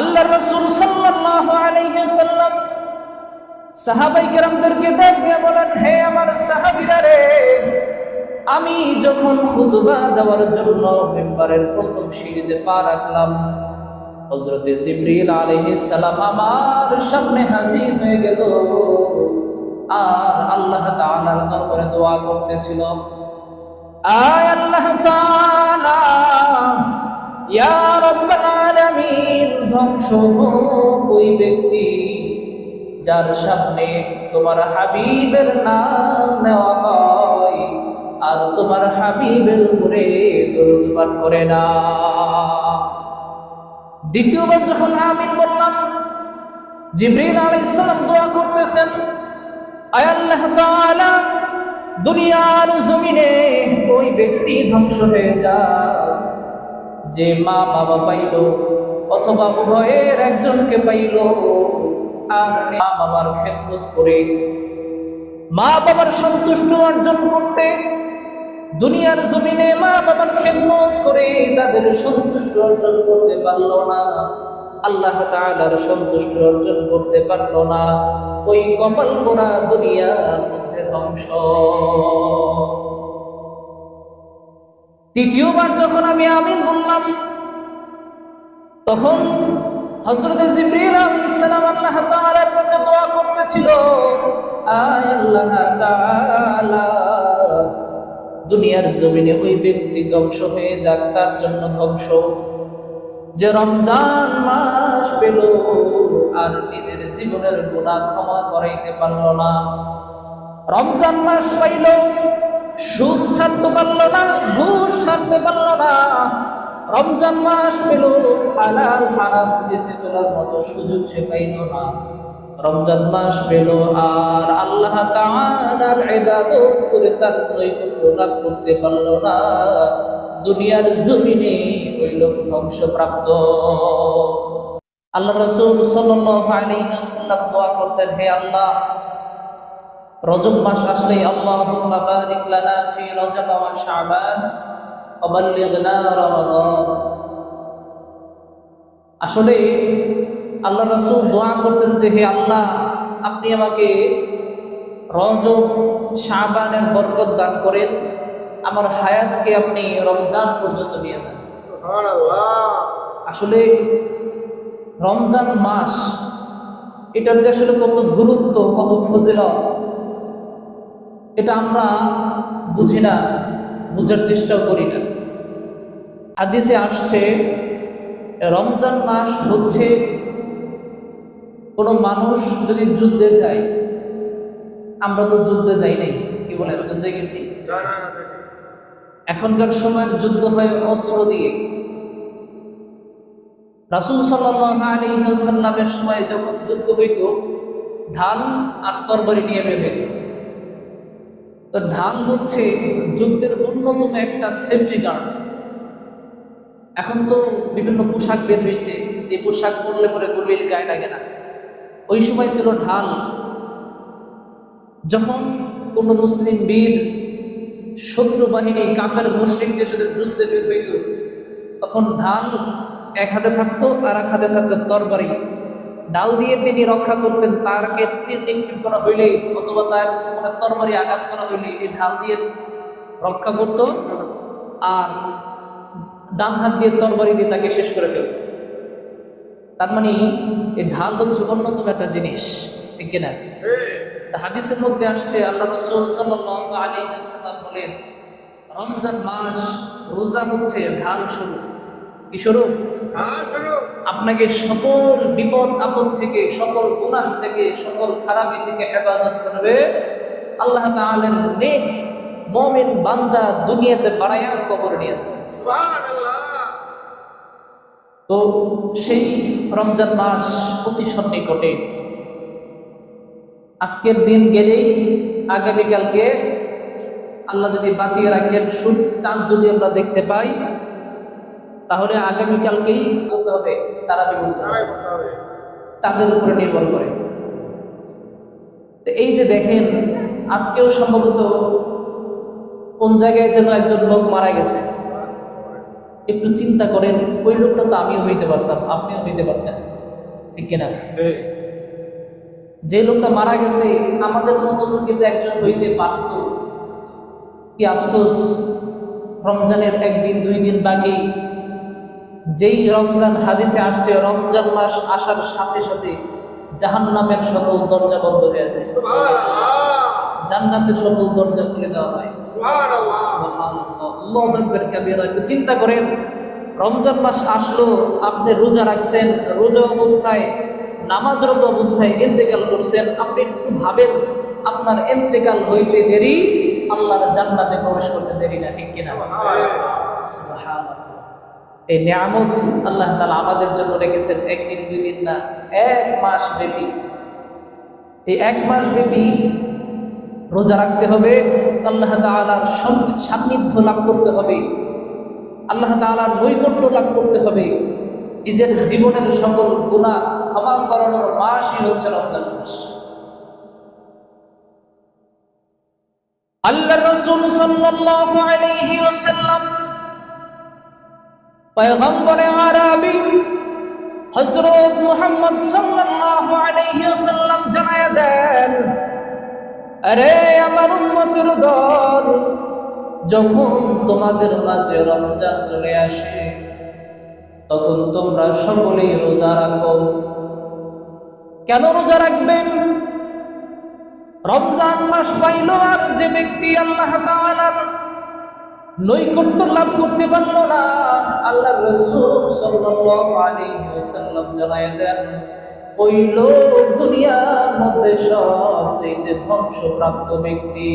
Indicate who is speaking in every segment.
Speaker 1: আল্লাহ রসুল সাল্লাম সাহাবাই কেরামদেরকে ডাক দিয়ে বলেন, হে আমার সাহাবীরা রে, আমি যখন খুতবা দেওয়ার জন্য মেম্বারের প্রথম সিঁড়িতে পা রাখলাম হজরতে জিবরিল আলাইহিস সালাম আমার সামনে হাজির হয়ে গেল আর আল্লাহ তাআলার দরবারে দোয়া করতেছিল। আয় আল্লাহ তাআলা ধ্বংস ওই ব্যক্তি যার সামনে তোমার হাবিবের নাম নেওয়া হয় আর তোমার হাবিবের উপরে দরুদ পাঠ করে না। দ্বিতীয়বার যখন আমিন বললাম, জিবরিল আলাইহিস সালাম দোয়া করতেছেন, আয় আল্লাহ তাআলা, দুনিয়ার জমিনে ওই ব্যক্তি ধ্বংস হয়ে যায় যে মা বাবা পাইল অথবা উভয়ের একজনকে পাইল, আর মা বাবার খেদমত করে মা বাবার সন্তুষ্ট অর্জন করতে দুনিয়ার জমিনে মা বাবার খেদমত করে তাদের সন্তুষ্ট অর্জন করতে পারল না। আল্লাহ তাআলার সন্তুষ্ট অর্জন করতে পারল না। ওই কপাল পোড়া দুনিয়ার মধ্যে ধ্বংস। তৃতীয়বার যখন আমি আমিন বললাম, তখন হযরত জিবরিল আলাইহিস সালাম আল্লাহ তাআলার কাছে দোয়া করতেছিল, আয় আল্লাহ তাআলা, দুনিয়ার জমিনে ওই ব্যক্তি ধ্বংস হয়ে যাক, তার জন্য ধ্বংস। যে রমজান মাস পেল, আর নিজের জীবনের গুনাহ ক্ষমা করাইতে পারল না। রমজান মাস পাইল সুদ ছাড়তে পারল না, ঘুষ ছাড়তে পারল না। রমজান মাস পেল, হালাল হারাম বেঁচে চলার মতো সুযোগ সে পাইল না। রমজান মাস পেল আর আল্লাহ তাআলার ইবাদত করে তার নৈকট্য লাভ করতে পারল না। দুনিয়ার জমিনে ওই লোক ধ্বংসপ্রাপ্ত। আল্লাহ রাসূল সাল্লাল্লাহু আলাইহি ওয়াসাল্লাম দোয়া করতেন, হে আল্লাহ রজব মাস আসলে আল্লাহুম্মা বারিক লানা ফি রজব ওয়া শাবান রমাদান। আসলে আল্লাহ রাসূল দোয়া করতেন যে হে আল্লাহ আপনি আমাকে রজব শাবানের বরকত দান করেন। আমার হায়াতকে আপনি রমজান পর্যন্ত নিয়ে যান। আসলে রমজান মাস এটার যে আসলে কত গুরুত্ব কত ফজিলত এটা আমরা বুঝি না বুঝার চেষ্টাও করি না। হাদিসে আসছে রমজান মাস হচ্ছে কোনো মানুষ যদি যুদ্ধে যায় আমরা তো যুদ্ধে যাই নাই কি বলেন যুদ্ধে গেছি? এখনকার সময়ের যুদ্ধ হয় অস্ত্র দিয়ে। রাসুল সাল্লামের সময় যখন যুদ্ধ হইত ধান আর তরবারি নিয়ে বের হইত। তো ঢাল হচ্ছে যুদ্ধের অন্যতম একটা সেফটি গার্ড এখন তো বিভিন্ন পোশাক বের হয়েছে, যে পোশাক পরলে পরে গুলির গায়ে লাগে না। ওই সময় ছিল ঢাল। যখন কোনো মুসলিম বীর শত্রু বাহিনী কাফের মুসলিমদের সাথে যুদ্ধে বের হইত, তখন ঢাল এক হাতে থাকতো আর এক হাতে থাকতো তরবারি। ডাল দিয়ে তিনি রক্ষা করতেন, তারকে তীর নিক্ষেপ করা হইলে অথবা তার মানে তরবারি আঘাত করা হইলে এই ঢাল দিয়ে রক্ষা করত আর ডান হাত দিয়ে তরবারি দিয়ে তাকে শেষ করে ফেলত। তার মানে এই ঢাল হচ্ছে অন্যতম একটা জিনিস, ঠিক কিনা? হাদিসের মধ্যে আসছে, আল্লাহ রসুল ওয়াসাল্লাম বলেন, রমজান মাস রোজা হচ্ছে ঢাল স্বরূপ। কি স্বরূপ? আপনাকে সকল বিপদ, আপদ থেকে, সকল গুনাহ থেকে, সকল খারাপি থেকে হেফাজত করবে। আল্লাহ তাআলার নেক মুমিন বান্দা দুনিয়াতে বাড়ায়া কবর নিয়ে যাবে। তো সেই রমজান মাস অতি সন্নিকটে আজকের দিন গেলেই আগামীকালকে আল্লাহ যদি বাঁচিয়ে রাখেন সুদ চাঁদ যদি আমরা দেখতে পাই তাহলে আগামীকালকেই করতে হবে তারা হবে। চাঁদের উপরে নির্ভর করে। তো এই যে দেখেন আজকেও সম্ভবত কোন জায়গায় যেন একজন লোক মারা গেছে। একটু চিন্তা করেন ওই লোকটা তো আমিও হইতে পারতাম আপনিও হইতে পারতেন। ঠিক কিনা? যে লোকটা মারা গেছে আমাদের মতো থেকে তো একজন হইতে পারত। কি আফসোস রমজানের একদিন দুই দিন বাকি যেই রমজান হাদিসে আসছে রমজান মাস আসার সাথে সাথে জাহান নামের সকল দরজা বন্ধ হয়ে যায়। জান্নাতের সকল দরজা খুলে দেওয়া হয়। চিন্তা করেন রমজান মাস আসলো আপনি রোজা রাখছেন রোজা অবস্থায় নামাজরত অবস্থায় এন্তেকাল করছেন আপনি একটু ভাবেন আপনার এন্তেকাল হইতে দেরি আল্লাহর জান্নাতে প্রবেশ করতে দেরি না ঠিক কিনা? সুবহানাল্লাহ। এই নিয়ামত আল্লাহ তালা আমাদের জন্য রেখেছেন একদিন দুই দিন না, এক মাস ব্যাপী। এই এক মাস ব্যাপী রোজা রাখতে হবে, আল্লাহ তাআলার সন- সান্নিধ্য লাভ করতে হবে, আল্লাহ তাআলার নৈকট্য লাভ করতে হবে। নিজের জীবনের সকল গুণা ক্ষমা করানোর মাসই হচ্ছে রমজান মাস। আল্লাহ রসুল সাল্লাল্লাহু আলাইহি ওয়াসাল্লাম পয়গম্বরে আরবি হযরত মুহাম্মদ সাল্লাল্লাহু আলাইহি ওয়াসাল্লাম জানায়া দেন, আরে আমার উম্মতের দল, যখন তোমাদের মাঝে রমজান চলে আসে, তখন তোমরা সকলেই রোজা রাখো। কেন রোজা রাখবেন? রমজান মাস পাইল আর যে ব্যক্তি আল্লাহ তাআলার নৈকট্য লাভ করতে পারল না। আল্লাহ রসুল ওয়াসাল্লাম দেন ওই লোক দুনিয়ার মধ্যে সবচেয়ে ধ্বংসপ্রাপ্ত ব্যক্তি।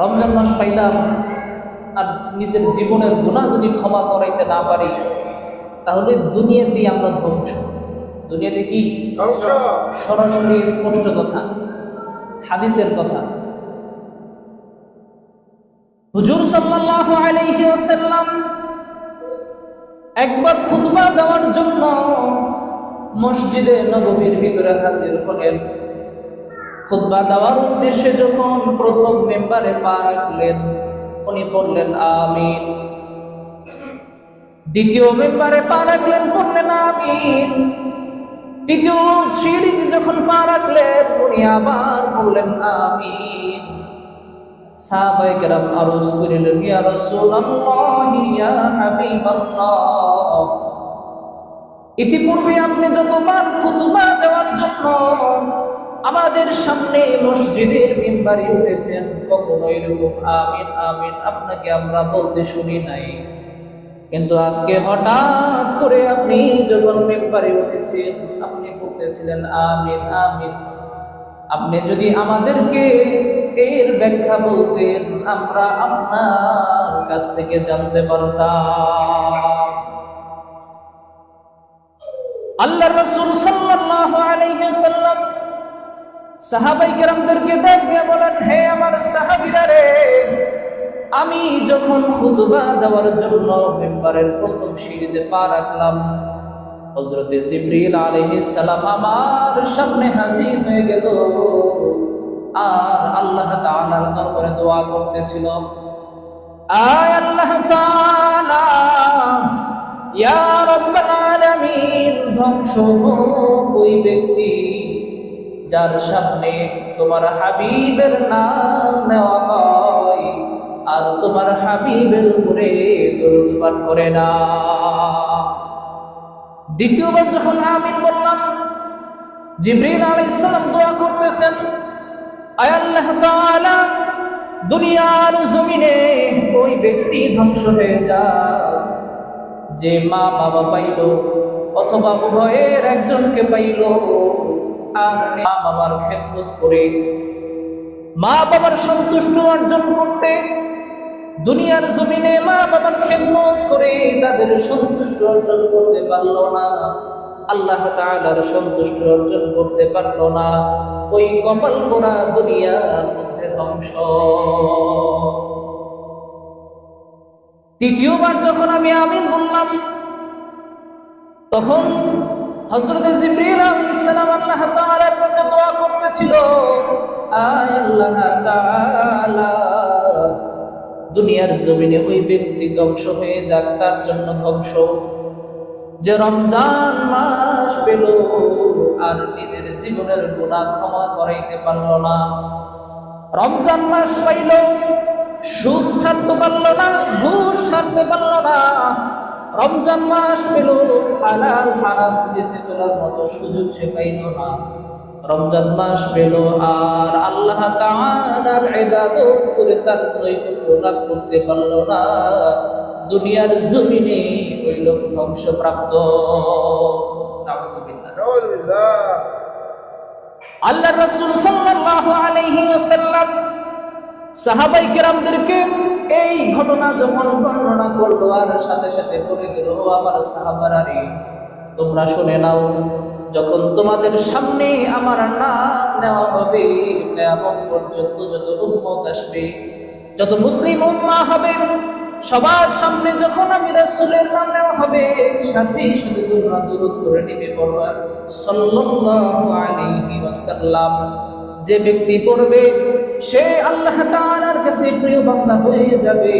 Speaker 1: রমজান মাস পাইলাম আর নিজের জীবনের গুণা যদি ক্ষমা করাইতে না পারি তাহলে দুনিয়াতেই আমরা ধ্বংস। দুনিয়াতে কি? সরাসরি স্পষ্ট কথা হাদিসের কথা। হুজুর সাল্লাল্লাহু আলাইহি ওয়াসাল্লাম একবার খুতবা দেওয়ার জন্য মসজিদে নববীর ভিতরে হাজির হলেন। খুতবা দেওয়ার উদ্দেশ্যে যখন প্রথম মেম্বারে পা রাখলেন, উনি বললেন, আমিন। দ্বিতীয় মেম্বারে পা রাখলেন, বললেন, আমিন। তৃতীয় সিঁড়িতে যখন পা রাখলেন, উনি আবার বললেন, আমিন। সাহাবায়ে কেরাম আরজ করিলেন, ইয়া রাসূলুল্লাহ, ইয়া হাবিবাল্লাহ, ইতিপূর্বে আপনি যতবার খুতবা দেওয়ার জন্য আমাদের সামনে মসজিদের মিম্বারে উঠেছেন, কখনো এরকম, আমিন আমিন, আপনাকে আমরা বলতে শুনি নাই। কিন্তু আজকে হঠাৎ করে আপনি যখন মেম্বারে উঠেছেন, আপনি বলতেছিলেন, আমিন আমিন আপনি যদি আমাদেরকে এর ব্যাখ্যা বলতেন, আমরা আপনার কাছ থেকে জানতে পারতাম। আল্লাহ রসুল সাল্লাল্লাহু আলাইহি ওয়াসাল্লাম সাহাবাই কেরামদেরকে দিয়ে বলেন, হে আমার সাহাবীরা রে, আমি যখন খুতবা দেওয়ার জন্য মেম্বারের প্রথম সিঁড়িতে পা রাখলাম হজরতে জিবরিল সালাম আমার সামনে হাজির হয়ে গেল। আর আল্লাহ তাআলার দরবারে দোয়া করতেছিল। আয় আল্লাহ তাআলা, ইয়া রাব্বাল ধ্বংস ওই ব্যক্তি যার সামনে তোমার হাবিবের নাম নেওয়া হয় আর তোমার হাবিবের উপরে দরুদ পাঠ করে না। দ্বিতীয়বার যখন আমিন বললাম জিবরিল আলাইহিস সালাম দোয়া করতেছেন, আয় আল্লাহ তাআলা, দুনিয়ার জমিনে ওই ব্যক্তি ধ্বংস হয়ে যাক। যে মা বাবা পাইল অথবা উভয়ের একজনকে পাইল, আর মা বাবার খেদমত করে মা বাবার সন্তুষ্ট অর্জন করতে দুনিয়ার জমিনে মা বাবার খেদমত করে তাদের সন্তুষ্ট অর্জন করতে পারল না। আল্লাহ তাআলার সন্তুষ্ট অর্জন করতে পারল না। ওই কপাল পোড়া দুনিয়ার মধ্যে ধ্বংস। তৃতীয়বার যখন আমি আমিন বললাম, তখন হযরত জিবরিল আলাইহিস সালাম আল্লাহ তাআলার কাছে দোয়া করতেছিল আল্লাহ তাআলা দুনিয়ার জমিনে ওই ব্যক্তি ধ্বংস হয়ে যাক, তার জন্য ধ্বংস। যে রমজান মাস পেল, আর নিজের জীবনের গুণা ক্ষমা করাইতে পারল না। রমজান মাস পাইল, সুদ ছাড়তে পারল না, ঘুষ ছাড়তে পারল না। রমজান মাস পেল, হালাল হারাম বেঁচে চলার মতো সুযোগ সে পাইল না। রমজান মাস পেল আর আল্লাহ তাআলার ইবাদত করে তার নৈকট্য লাভ করতে পারল না। দুনিয়ার জমিনে ওই লোক ধ্বংসপ্রাপ্ত। আল্লাহ রাসূল সাল্লাল্লাহু আলাইহি ওয়াসাল্লাম সাহাবাই কেরামদেরকে এই ঘটনা যখন বর্ণনা করল আর সাথে সাথে বলে দিল আমার সাহাবারা রে তোমরা শুনে নাও যখন তোমাদের সামনে আমার নাম নেওয়া হবে, কিয়ামত পর্যন্ত যত উন্মত আসবে, যত মুসলিম উম্মাহ হবে, সবার সামনে যখন আমি রাসুলের নাম নেওয়া হবে, সাথে সাথে তোমরা দূরত করে নিবে পড়বা। সাল্লাল্লাহু আলাইহি ওয়াসাল্লাম। যে ব্যক্তি পড়বে, সে আল্লাহ তাআলার কাছে প্রিয় বান্দা হয়ে যাবে।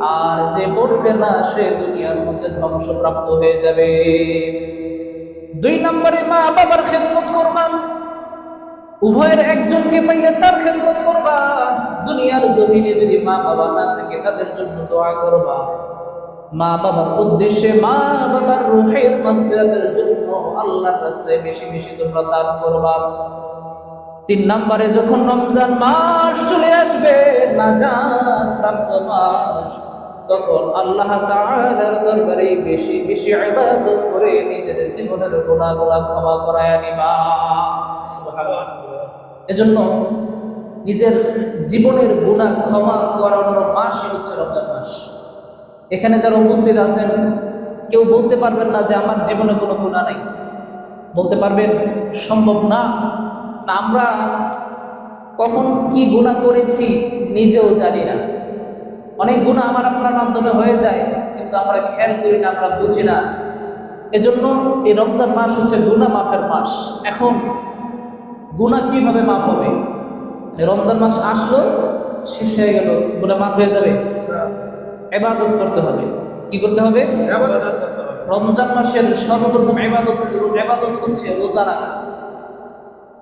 Speaker 1: আর যে পড়বে না, সে দুনিয়ার মধ্যে ধ্বংসপ্রাপ্ত হয়ে যাবে। দুই নম্বরে মা বাবার খেদমত করবা। উভয়ের একজনকে পাইলে তার খেদমত করবা। দুনিয়ার জমিনে যদি মা বাবা না থাকে, তাদের জন্য দোয়া করবা। মা বাবার উদ্দেশ্যে মা বাবার রুহের মাগফিরাতের জন্য আল্লাহর রাস্তায় বেশি বেশি তোমরা দান করবা। তিন নম্বরে যখন রমজান মাস চলে আসবে নাজাত প্রাপ্ত মাস তখন আল্লাহ তাআলার দরবারে বেশি বেশি ইবাদত করে নিজের জীবনের গুনাহগুলো ক্ষমা করায় নিবা। এজন্য নিজের জীবনের গুণা ক্ষমা করানোর মাসই হচ্ছে রমজান মাস। এখানে যারা উপস্থিত আছেন, কেউ বলতে পারবেন না যে আমার জীবনে কোনো গুনাহ নাই। বলতে পারবেন, সম্ভব না। আমরা কখন কি গুণা করেছি নিজেও জানি না। অনেক গুনাহ আমার আপনার মাধ্যমে হয়ে যায় কিন্তু আমরা খেয়াল করি না আমরা বুঝি না। এজন্য এই রমজান মাস হচ্ছে গুনাহ মাফের মাস। এখন গুনাহ কীভাবে মাফ হবে? রমজান মাস আসলো শেষ হয়ে গেল গুনাহ মাফ হয়ে যাবে? এবাদত করতে হবে। কি করতে হবে?
Speaker 2: করতে হবে।
Speaker 1: রমজান মাসের সর্বপ্রথম এবাদত এবাদত হচ্ছে রোজা রাখা।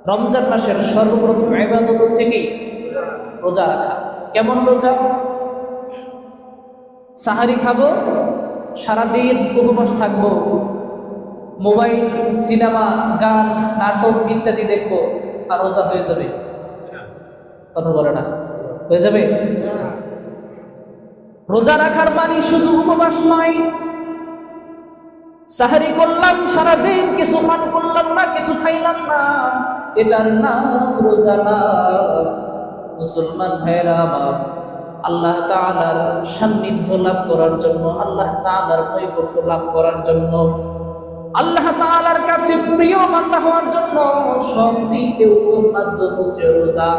Speaker 1: রমজান মাসের সর্বপ্রথম এবাদত হচ্ছে কি? রোজা রাখা। কেমন রোজা? সাহারি খাব, সারাদিন উপবাস থাকব, মোবাইল, সিনেমা, গান, নাটক ইত্যাদি দেখব আর রোজা হয়ে যাবে। কথা বলে না? হয়ে যাবে? রোজা রাখার মানে শুধু উপবাস নয়। সাহারি করলাম, সারাদিন কিছু পান করলাম না, কিছু খাইলাম না। এটার নাম রোজা না। মুসলমান ভাইরা আমার আল্লাহ তাআলার সান্নিধ্য লাভ করার জন্য, আল্লাহ তাআলার নৈকট্য লাভ করার জন্য, আল্লাহ তাআলার কাছে প্রিয় বান্দা হওয়ার জন্য সবচেয়ে উত্তম মাধ্যম হচ্ছে রোজা।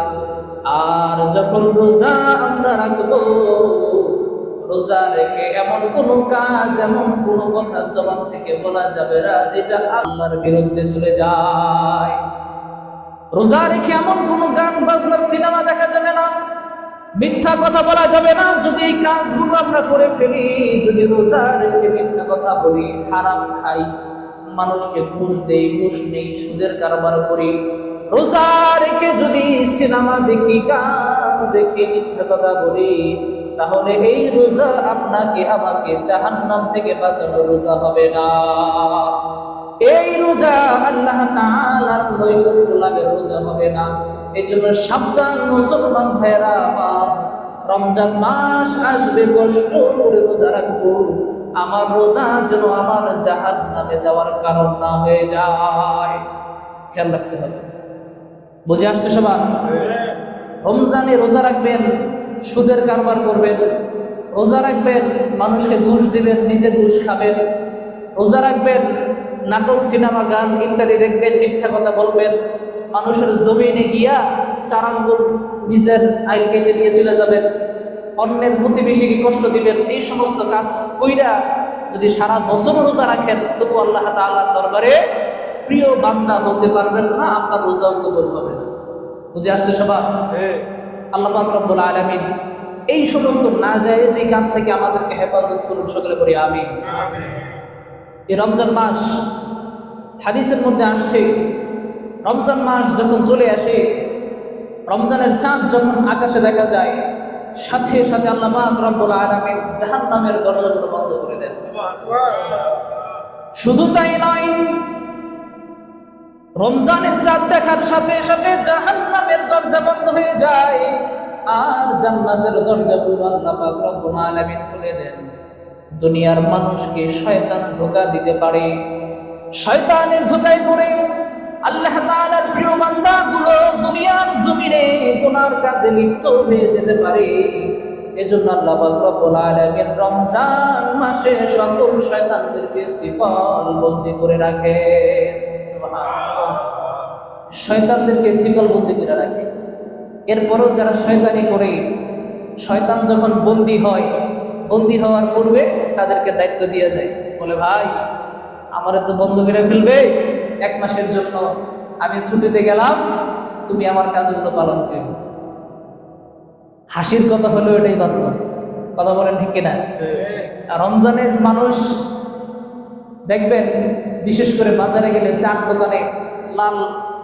Speaker 1: আর যখন রোজা আমরা রাখব, রোজা রেখে এমন কোন কাজ, এমন কোন কথা জবান থেকে বলা যাবে না যেটা আল্লাহর বিরুদ্ধে চলে যায়। রোজা রেখে এমন কোন গান, বাজনা, সিনেমা দেখা যাবে না। মিথ্যা কথা বলা যাবে না। যদি এই কাজগুলো আমরা করে ফেলি, যদি রোজা রেখে মিথ্যা কথা বলি, হারাম খাই, মানুষকে ঘুষ দেই, ঘুষ নেই, সুদের কারবার করি, রোজা রেখে যদি সিনেমা দেখি, গান দেখি, মিথ্যা কথা বলি, তাহলে এই রোজা আপনাকে, আমাকে জাহান্নাম থেকে বাঁচানো রোজা হবে না। এই রোজা আল্লাহ তাআলার লাভের রোজা হবে না। এই জন্য সাবধান মুসলমান ভাইয়েরা আমার রমজান মাস আসবে, কষ্ট করে রোজা রাখব। আমার রোজা যেন আমার জাহান নামে যাওয়ার কারণ না হয়ে যায়। খেয়াল রাখতে হবে। বুঝে আসছে সবার? রমজানে রোজা রাখবেন, সুদের কারবার করবেন, রোজা রাখবেন, মানুষকে ঘুষ দিবেন, নিজে ঘুষ খাবেন। রোজা রাখবেন, নাটক, সিনেমা, গান ইত্যাদি দেখবেন, মিথ্যা কথা বলবেন। মানুষের জমিনে গিয়া চারাঙ্গুল নিজের আইল কেটে নিয়ে চলে যাবেন। অন্যের প্রতিবেশীকে কষ্ট দিবেন। এই সমস্ত কাজ কইরা যদি সারা বছর রোজা রাখেন তবু আল্লাহ তাআলার দরবারে প্রিয় বান্দা হতে পারবেন না আপনার রোজাও কবুল হবে না। বুঝে আসছে সবার?
Speaker 2: হ্যাঁ।
Speaker 1: আল্লাহ রব্বুল আলামিন এই সমস্ত না জায়েজ এই কাজ থেকে আমাদেরকে হেফাজত করুন সকলে করি আমি এই রমজান মাস হাদিসের মধ্যে আসছে রমজান মাস যখন চলে আসে, রমজানের চাঁদ যখন আকাশে দেখা যায়, সাথে সাথে আল্লাহ রব্বুল আলামিন জাহান্নামের দরজাগুলো বন্ধ করে দেন। শুধু তাই নয়, রমজানের চাঁদ দেখার সাথে সাথে জাহান্নামের দরজা বন্ধ হয়ে যায়, আর জান্নাতের দরজাগুলো আল্লাহ রব্বুল আলামিন খুলে দেন। দুনিয়ার মানুষকে শয়তান ধোকা দিতে পারে, শয়তানের ধোকায় পড়ে আল্লাহ তাআলার প্রিয় বান্দাগুলো দুনিয়ার জমিনে গুনার কাজে লিপ্ত হয়ে যেতে পারে। এজন্য আল্লাহ পাক রব্বুল আলামিন রমজান মাসে সকল শয়তানদেরকে শিকল বন্দি করে রাখে। শয়তানদেরকে শিকল বন্দি করে রাখে। এরপরেও যারা শয়তানি করে, শয়তান যখন বন্দি হয়, বন্দি হওয়ার পূর্বে তাদেরকে দায়িত্ব দিয়ে যায়। বলে, ভাই, আমার তো বন্ধ করে ফেলবে। এক মাসের জন্য আমি ছুটিতে গেলাম, তুমি আমার কাজগুলো পালন করবে। হাসির কথা হলো এটাই বাস্তব। কথা বলেন ঠিক কিনা? রমজানের মানুষ, দেখবেন, বিশেষ করে বাজারে গেলে চার দোকানে লাল,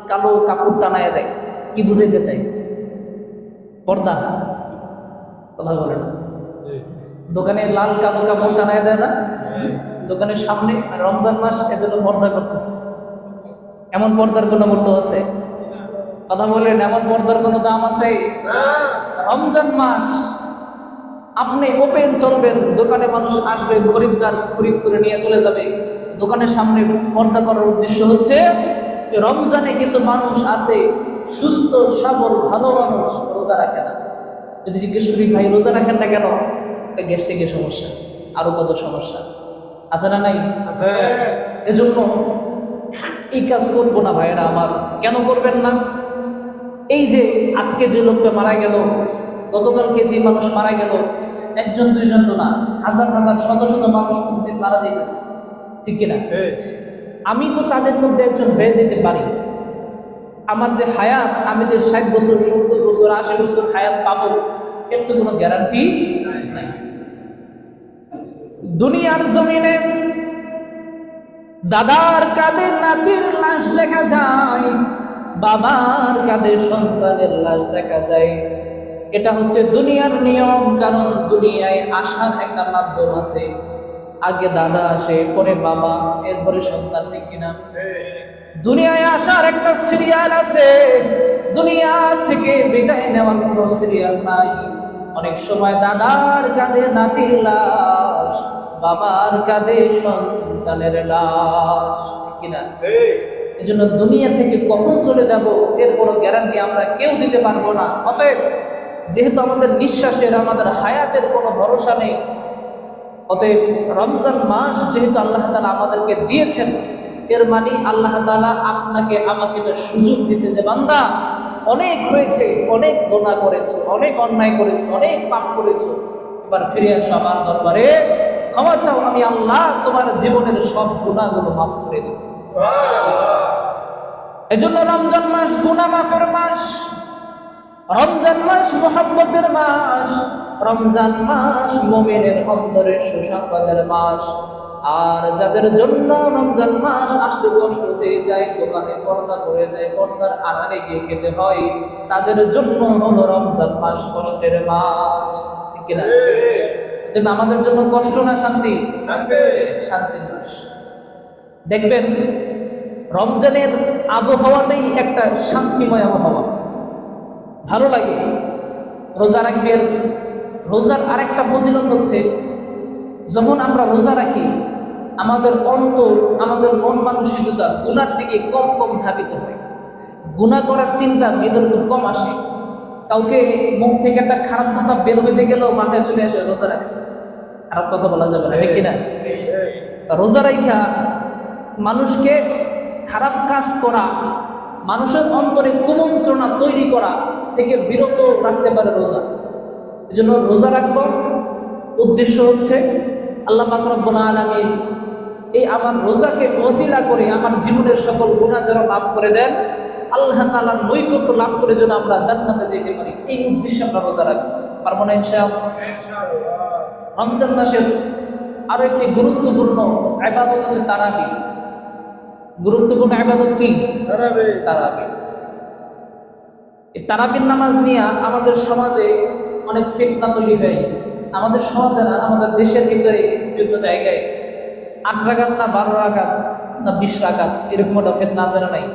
Speaker 1: কালো কাপড় টানায় দেয়। কি বুঝাইতে চাই? পর্দা। কথা বলে না দোকানে লাল, কালো কাপড় টানায় দেয় না? দোকানের সামনে রমজান মাস এজন্য পর্দা করতেছে। এমন পর্দার কোনো মূল্য আছে? কথা বলেন এমন পর্দার কোনো দাম আছে? রমজান মাস আপনি ওপেন চলবেন দোকানে মানুষ আসবে খরিদ্দার খরিদ করে নিয়ে চলে যাবে। দোকানের সামনে পর্দা করার উদ্দেশ্য হচ্ছে যে রমজানে কিছু মানুষ আছে সুস্থ সবল ভালো মানুষ রোজা রাখে না। যদি জিজ্ঞেস করি ভাই রোজা রাখেন না কেন? গ্যাস্ট্রিকের সমস্যা আরও কত সমস্যা? আছে না নাই? এজন্য এই কাজ করব না ভাইয়েরা আমার। কেন করবেন না? এই যে আজকে যে লোকটা মারা গেল গতকালকে যে মানুষ মারা গেল একজন দুইজন তো না হাজার হাজার শত শত মানুষ প্রতিদিন মারা যাইতেছে। ঠিক কিনা? আমি তো তাদের মধ্যে একজন হয়ে যেতে পারি। আমার যে হায়াত আমি যে ষাট বছর সত্তর বছর আশি বছর হায়াত পাবো এর তো কোনো গ্যারান্টি নাই। দুনিয়ার জমিনে দাদার কাঁধে নাতির লাশ দেখা যায়, বাবার কাঁধে সন্তানের লাশ দেখা যায়। এটা হচ্ছে দুনিয়ার নিয়ম, কারণ দুনিয়ায় আসার একটা মাধ্যম আছে। আগে দাদা আসে, পরে বাবা, এরপরে সন্তান, ঠিক কিনা? দুনিয়ায় আসার একটা সিরিয়াল আছে। দুনিয়া থেকে বিদায় নেওয়ার কোনো সিরিয়াল নাই। অনেক সময় দাদার কাঁধে নাতির লাশ বাবার কাঁধে সন্তানের লাশ ঠিক কিনা? এই। জন্য দুনিয়া থেকে কখন চলে যাব এর কোনো গ্যারান্টি আমরা কেউ দিতে পারব না। অতএব যেহেতু আমাদের নিঃশ্বাসের আমাদের হায়াতের কোনো ভরসা নেই অতএব রমজান মাস যেহেতু আল্লাহ তালা আমাদেরকে দিয়েছেন এর মানে আল্লাহ তালা আপনাকে আমাকে একটা সুযোগ দিছে যে বান্দা অনেক হয়েছে অনেক গোনা করেছে অনেক অন্যায় করেছে অনেক পাপ করেছে এবার ফিরে আসো আমার দরবারে। ক্ষমা চাও, আমি আল্লাহ তোমার জীবনের সব গুণাগুলো মাফ করে দেব। এজন্য রমজান মাস গুণা মাফের মাস, রমজান মাস মোহাম্মতের মাস, রমজান মাস মোমেনের অন্তরে সুসংবাদের মাস। আর যাদের জন্য রমজান মাস আসতে কষ্ট হয়ে যায়, দোকানে পর্দা করে যায়, পর্দার আড়ালে গিয়ে খেতে হয়, তাদের জন্য হলো রমজান মাস কষ্টের মাস। কিনা? যেন আমাদের জন্য কষ্ট না শান্তি? শান্তির মাস দেখবেন রমজানের আবহাওয়াটাই একটা শান্তিময় আবহাওয়া। ভালো লাগে। রোজা রাখবেন রোজার আরেকটা ফজিলত হচ্ছে যখন আমরা রোজা রাখি আমাদের অন্তর আমাদের মন মানসিকতা গুনার দিকে কম কম ধাবিত হয়। গুণা করার চিন্তা মেয়েদের খুব কম আসে। কাউকে মুখ থেকে একটা খারাপ কথা বের হইতে গেলেও মাথায় চলে আসে, রোজা রাখছে। খারাপ কথা বলা যাবে না, ঠিক কিনা? রোজা রাইখা মানুষকে খারাপ কাজ করা, মানুষের অন্তরে কুমন্ত্রণা তৈরি করা থেকে বিরত রাখতে পারে রোজা। এই জন্য রোজা রাখব। উদ্দেশ্য হচ্ছে আল্লাহ পাকরব্বুল আলমিন এই আমার রোজাকে ওসিলা করে আমার জীবনের সকল গুণা যেন মাফ করে দেন আল্লাহ তালার নৈকট্য লাভ করে যেন আমরা জান্নাতে যেতে পারি এই উদ্দেশ্যে আমরা রোজা রাখব। পারব না ইনশাআল্লাহ? রমজান মাসের আরও একটি গুরুত্বপূর্ণ আবাদত হচ্ছে তারাবি। গুরুত্বপূর্ণ আবাদত কি? তারাবি। এই তারাবির নামাজ নিয়ে আমাদের সমাজে অনেক ফিতনা তৈরি হয়ে গেছে। আমাদের সমাজে না আমাদের দেশের ভিতরে বিভিন্ন জায়গায় আট রাগাত না বারো রাগাত না বিশ রাগাত এরকম একটা ফেতনা আছে না নাই?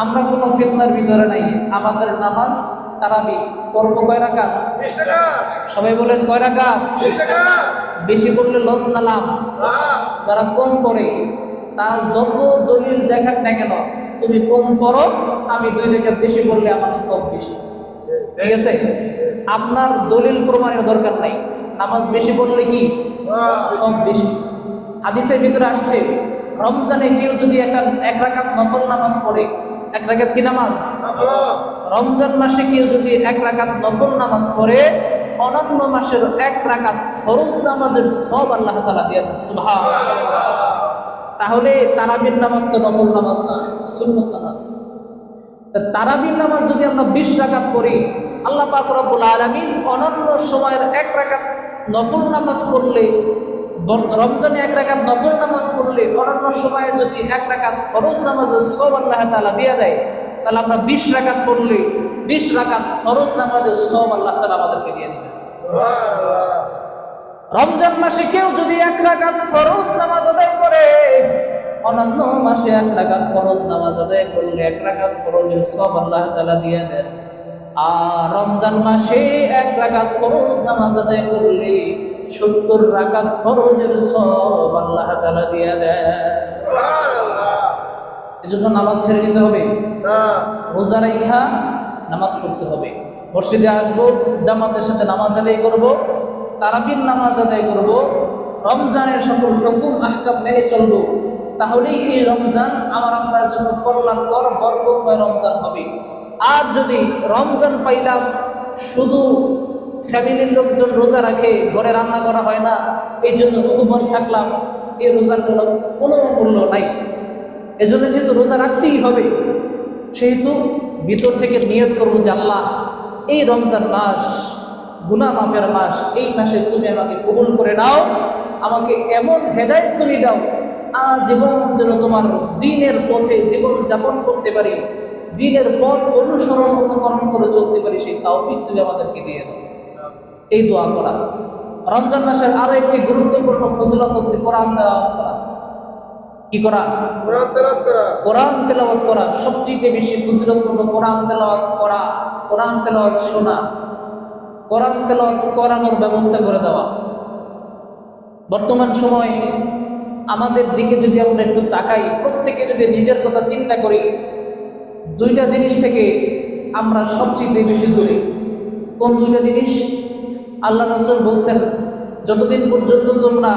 Speaker 1: আমরা কোনো ফেতনার ভিতরে নাই। আমাদের নামাজ তারাবি পর্ব কয় রাকাত? সবাই বলেন কয় রাকাত? বেশি বললে লস না লাভ? যারা কম পড়ে তারা যত দলিল দেখাক না কেন তুমি কম পড়ো আমি দুই রেখাত বেশি বললে আমার সব বেশি। ঠিক আছে? আপনার দলিল প্রমাণের দরকার নাই। নামাজ বেশি পড়লে কি? সব বেশি। হাদিসের ভিতরে আসছে রমজানে কেউ যদি একটা এক রাকাত নফল নামাজ পড়ে এক রাকাত কি নামাজ? রমজান মাসে কেউ যদি এক রাকাত নফল নামাজ পড়ে, অনন্য মাসের এক রাকাত ফরজ নামাজের সব আল্লাহ তালা দিয়ে দেন। তাহলে তারাবির নামাজ তো নফল নামাজ না, সুন্নত নামাজ। তারাবির নামাজ যদি আমরা বিশ রাকাত পড়ি, আল্লাহ পাক রব্বুল আলামিন অনন্য সময়ের এক রাকাত নফল নামাজ পড়লে রমজানে এক রাকাত নফল নামাজ পড়লে অন্যান্য সময়ে যদি এক রাকাত ফরজ নামাজের সব আল্লাহ তাআলা দিয়ে দেয় তাহলে আমরা বিশ রাকাত পড়লে বিশ রাকাত ফরজ নামাজের সব আল্লাহ তাআলা আমাদেরকে দিয়ে দিবেন। রমজান মাসে কেউ যদি এক রাকাত ফরজ নামাজ আদায় করে অন্যান্য মাসে এক রাকাত ফরজ নামাজ আদায় করলে এক রাকাত ফরজের সব আল্লাহ তাআলা দিয়ে দেন। আর রমজান মাসে এক রাকাত ফরজ নামাজ আদায় করলে সত্তর রাকাত ফরজের সব আল্লাহ তালা দিয়ে দেন এজন্য নামাজ ছেড়ে দিতে হবে। রোজা রাইখা নামাজ পড়তে হবে। মসজিদে আসব জামাতের সাথে নামাজ আদায় করব তারাবির নামাজ আদায় করব রমজানের সকল হুকুম আহকাম মেনে চলবো। তাহলেই এই রমজান আমার আপনার জন্য কল্যাণকর বরকতময় রমজান হবে। আর যদি রমজান পাইলাম শুধু ফ্যামিলির লোকজন রোজা রাখে, ঘরে রান্না করা হয় না, এই জন্য উপবাস থাকলাম। এই রোজার কোনো কোনো মূল্য নাই। এজন্য যেহেতু রোজা রাখতেই হবে, সেহেতু ভিতর থেকে নিয়ত করব আল্লাহ, এই রমজান মাস গুনা মাফের মাস, এই মাসে তুমি আমাকে কবুল করে নাও, আমাকে এমন হেদায়ত তুমি দাও, আজীবন যেন তোমার দিনের পথে জীবন যাপন করতে পারি, দিনের পথ অনুসরণ, অনুকরণ করে চলতে পারি, সেই তাওফিক তুমি আমাদেরকে দিয়ে দাও। এই দোয়া করা। রমজান মাসের আরও একটি গুরুত্বপূর্ণ ফজিলত হচ্ছে কোরআন তেলাওয়াত করা। কি করা? কোরআন তেলাওয়াত করা। সবচেয়ে বেশি ফজিলতপূর্ণ কোরআন তেলাওয়াত করা। কোরআন তেলাওয়াত শোনা। কোরআন তেলাওয়াত করানোর ব্যবস্থা করে দেওয়া। বর্তমান সময়ে আমাদের দিকে যদি আমরা একটু তাকাই প্রত্যেকে যদি নিজের কথা চিন্তা করি দুইটা জিনিস থেকে আমরা সবচেয়ে বেশি দূরে। কোন দুইটা জিনিস? আল্লাহ রসুল বলছেন যতদিন পর্যন্ত তোমরা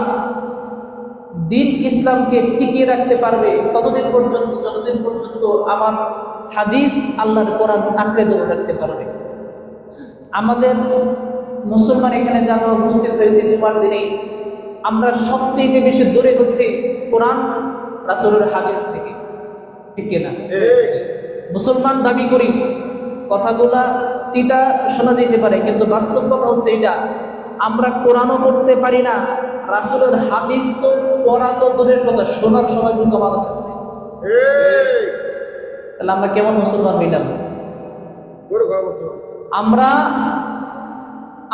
Speaker 1: দিন ইসলামকে টিকিয়ে রাখতে পারবে ততদিন পর্যন্ত যতদিন পর্যন্ত আমার হাদিস আল্লাহর কোরআন আঁকড়ে ধরে রাখতে পারবে। আমাদের মুসলমান এখানে যারা উপস্থিত হয়েছে জুমার দিনে আমরা সবচেয়ে বেশি দূরে হচ্ছে কোরআন রাসুলের হাদিস থেকে ঠিক না মুসলমান দাবি করি কথাগুলা তিতা শোনা যেতে পারে কিন্তু বাস্তব কথা হচ্ছে এটা। আমরা কোরআনও পড়তে পারি না রাসুলের হাদিস তো পড়া তো দূরের কথা শোনার সময় কিন্তু আমাদের কাছে নেই। তাহলে আমরা কেমন মুসলমান হইলাম? আমরা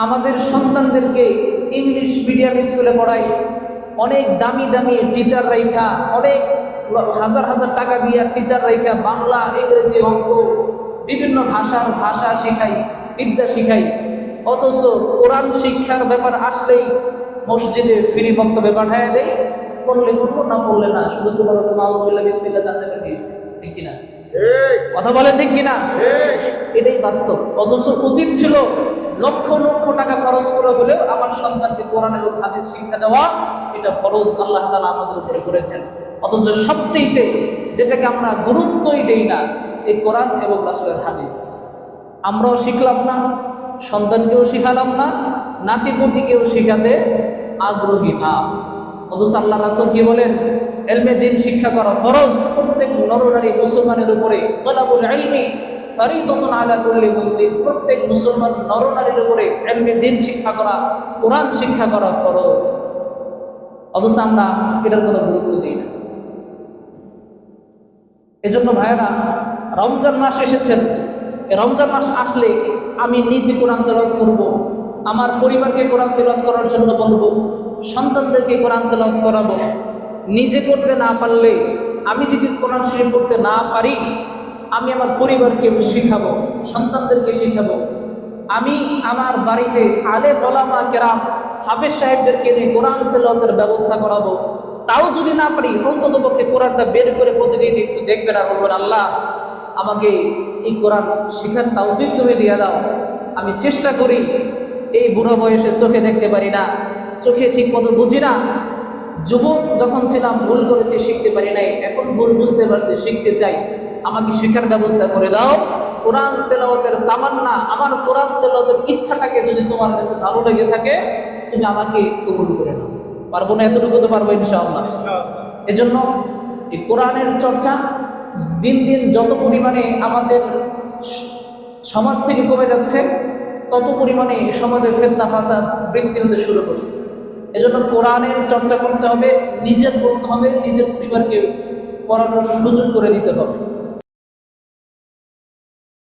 Speaker 1: আমাদের সন্তানদেরকে ইংলিশ মিডিয়াম স্কুলে পড়াই অনেক দামি দামি টিচার রাইখা অনেক হাজার হাজার টাকা দিয়ে টিচার রাইখা বাংলা ইংরেজি অঙ্ক বিভিন্ন ভাষার ভাষা শিখাই বিদ্যা শিখাই। অথচ কোরআন শিক্ষার ব্যাপার আসলেই মসজিদে ফ্রি বক্তব্য পাঠায় দেয় পড়লে পড়ব না পড়লে না শুধু তোমার মাউসবিল্লা বিসমিল্লা জানতে পেরে ঠিক কিনা? কথা বলেন ঠিক কিনা? এটাই বাস্তব। অথচ উচিত ছিল লক্ষ লক্ষ টাকা খরচ করে হলেও আমার সন্তানকে কোরআন এবং হাদিস শিক্ষা দেওয়া এটা ফরজ আল্লাহ তালা আমাদের উপরে করেছেন। অথচ সবচেয়েতে যেটাকে আমরা গুরুত্বই দেই না এই কোরআন এবং রাসুলের হাদিস। আমরাও শিখলাম না, সন্তানকেও শিখালাম না, নাতিপুতিকেও শিখাতে আগ্রহী না। অথচ আল্লাহ রাসুল কি বলেন? এলমে দিন শিক্ষা করা ফরজ, প্রত্যেক নরনারী মুসলমানের উপরে তলাবুল এলমি ফারিদতুন আলা কুল্লি মুসলিম, প্রত্যেক মুসলমান নরনারীর উপরে এলমে দিন শিক্ষা করা, কোরআন শিক্ষা করা ফরজ। অথচ আমরা এটার কোনো গুরুত্ব দিই না। এজন্য ভাইয়েরা রমজান মাস এসেছেন রমজান মাস আসলে আমি নিজে কোরআন তেলাওয়াত করব, আমার পরিবারকে কোরআন তেলত করার জন্য বলব, সন্তানদেরকে কোরআন তেলাওয়াত করাবো। নিজে করতে না পারলে, আমি যদি কোরআন শরীফ পড়তে না পারি, আমি আমার পরিবারকে শিখাবো, সন্তানদেরকে শিখাবো। আমি আমার বাড়িতে আলে বলামা কেরাম, হাফেজ সাহেবদেরকে নিয়ে কোরআন তেলাওয়াতের ব্যবস্থা করাবো। তাও যদি না পারি, অন্তত পক্ষে কোরআনটা বের করে প্রতিদিন একটু দেখবেন আর বলবেন, আল্লাহ, আমাকে এই কোরআন শিখার তাওফিক তুমি দিয়ে দাও। আমি চেষ্টা করি এই বুড়ো বয়সে চোখে দেখতে পারি না, চোখে ঠিক মতো বুঝি না। যুবক যখন ছিলাম, ভুল করেছি, শিখতে পারি নাই। এখন ভুল বুঝতে পারছি, শিখতে চাই। আমাকে শিখার ব্যবস্থা করে দাও। কোরআন তেলাওয়াতের তামান্না, আমার কোরআন তেলাওয়াতের ইচ্ছাটাকে যদি তোমার কাছে ভালো লেগে থাকে, তুমি আমাকে কবুল করে পারব না, এতটুকু তো পারব ইনশাআল্লাহ। এজন্য এই কোরআনের চর্চা দিন দিন যত পরিমাণে আমাদের সমাজ থেকে কমে যাচ্ছে, তত পরিমাণে সমাজে ফেতনা, ফাসাদ বৃদ্ধি হতে শুরু করছে। এজন্য কোরআনের চর্চা করতে হবে, নিজের করতে হবে, নিজের পরিবারকে পড়ানোর সুযোগ করে দিতে হবে।